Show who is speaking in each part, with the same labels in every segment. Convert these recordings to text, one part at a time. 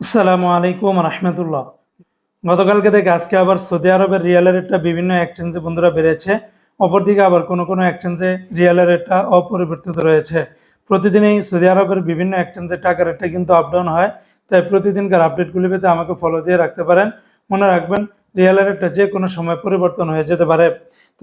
Speaker 1: আসসালামু আলাইকুম রহমতুল্লাহ। গতকালকে থেকে আজকে আবার সৌদি আরবের রিয়ালের রেটটা বিভিন্ন এক্সচেঞ্জে বন্ধুরা বেড়েছে। অপরদিকে আবার কোনো কোনো এক্সচেঞ্জে রিয়ালের রেটটা অপরিবর্তিত রয়েছে। প্রতিদিনই সৌদি আরবের বিভিন্ন এক্সচেঞ্জে টাকার রেটটা কিন্তু আপডাউন হয়। তাই প্রতিদিনকার আপডেটগুলি পেতে আমাকে ফলো দিয়ে রাখতে পারেন। মনে রাখবেন রিয়ালের রেটটা যে কোনো সময় পরিবর্তন হয়ে যেতে পারে।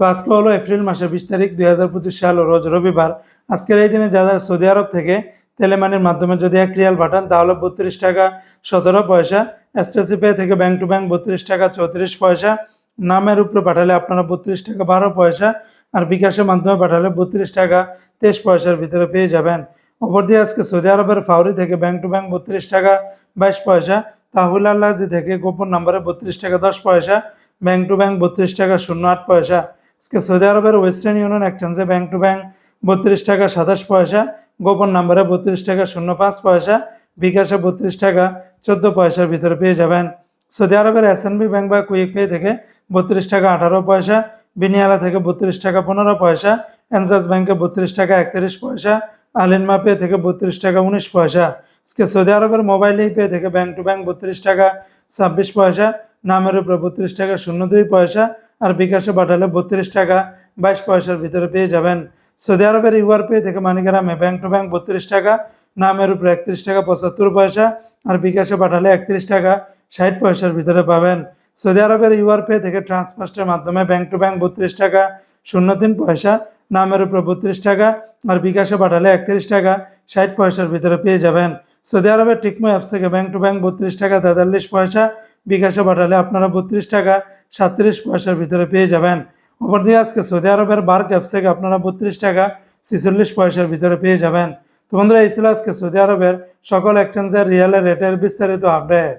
Speaker 1: তো আজকে হলো এপ্রিল মাসের বিশ তারিখ দুই হাজার পঁচিশ সাল রোজ রবিবার। আজকের এই দিনে যারা সৌদি আরব থেকে তেলেমানির মাধ্যমে যদি এক রিয়াল পাঠান, তাহলে বত্রিশ টাকা সতেরো পয়সা। এসটিসি পে থেকে ব্যাংক টু ব্যাংক বত্রিশ টাকা চৌত্রিশ পয়সা। নামের উপরে পাঠালে আপনারা বত্রিশ টাকা বারো পয়সা আর বিকাশের মাধ্যমে পাঠালে বত্রিশ টাকা তেইশ পয়সার ভিতরে পেয়ে যাবেন। অপর দিয়ে আজকে সৌদি আরবের ফাউরি থেকে ব্যাংক টু ব্যাংক বত্রিশ টাকা বাইশ পয়সা, তাহুল আল্লাজি থেকে গোপন নাম্বারে বত্রিশ টাকা দশ পয়সা, ব্যাংক টু ব্যাংক বত্রিশ টাকা শূন্য আট পয়সা। আজকে সৌদি আরবের ওয়েস্টার্ন ইউনিয়ন এক্সচেঞ্জে ব্যাংক টু ব্যাংক বত্রিশ টাকা সাতাশ পয়সা গোপন নাম্বারে বত্রিশ টাকা, শূন্য পাঁচ পয়সা, বিকাশে বত্রিশ টাকা, চোদ্দ পয়সার ভিতরে পেয়ে যাবেন। সৌদি আরবের এসএনবি ব্যাংক বা কুইক পে থেকে বত্রিশ টাকা, আঠারো পয়সা, বিনিয়ালা থেকে বত্রিশ টাকা, পনেরো পয়সা এনজাস ব্যাংকে বত্রিশ টাকা, একত্রিশ পয়সা, আলিনমা পে থেকে বত্রিশ টাকা, উনিশ পয়সা। আজকে সৌদি আরবের মোবাইল পে থেকে ব্যাংক টু ব্যাংক বত্রিশ টাকা, ছাব্বিশ পয়সা, নামের উপরে বত্রিশ টাকা, শূন্য দুই পয়সা, আর বিকাশে পাঠালে বত্রিশ টাকা, বাইশ পয়সার ভিতরে পেয়ে যাবেন। সৌদি আরবের ইউআর পে থেকে মানিগ্রামে ব্যাংক টু ব্যাংক বত্রিশ টাকা, নামের উপরে একত্রিশ টাকা, পঁচাত্তর পয়সা, আর বিকাশে পাঠালে একত্রিশ টাকা, ষাট পয়সার ভিতরে পাবেন। সৌদি আরবের ইউআর পে থেকে ট্রান্সফার্স্টের মাধ্যমে ব্যাংক টু ব্যাংক বত্রিশ টাকা, শূন্য তিন পয়সা, নামের উপরে বত্রিশ টাকা, আর বিকাশে পাঠালে একত্রিশ টাকা, ষাট পয়সার ভিতরে পেয়ে যাবেন। সৌদি আরবের টিকমো অ্যাপস থেকে ব্যাংক টু ব্যাংক বত্রিশ টাকা, তেতাল্লিশ পয়সা, বিকাশে পাঠালে আপনারা বত্রিশ টাকা সাতত্রিশ পয়সার ভিতরে পেয়ে যাবেন। অপরদিকে আজকে সৌদি আরবের বার অ্যাপস থেকে আপনারা বত্রিশ টাকা ছিচল্লিশ পয়সার ভিতরে পেয়ে যাবেন। তো বন্ধুরা, এই ছিল আজকে সৌদি আরবের সকল এক্সচেঞ্জের রিয়ালের রেটের বিস্তারিত আপডেট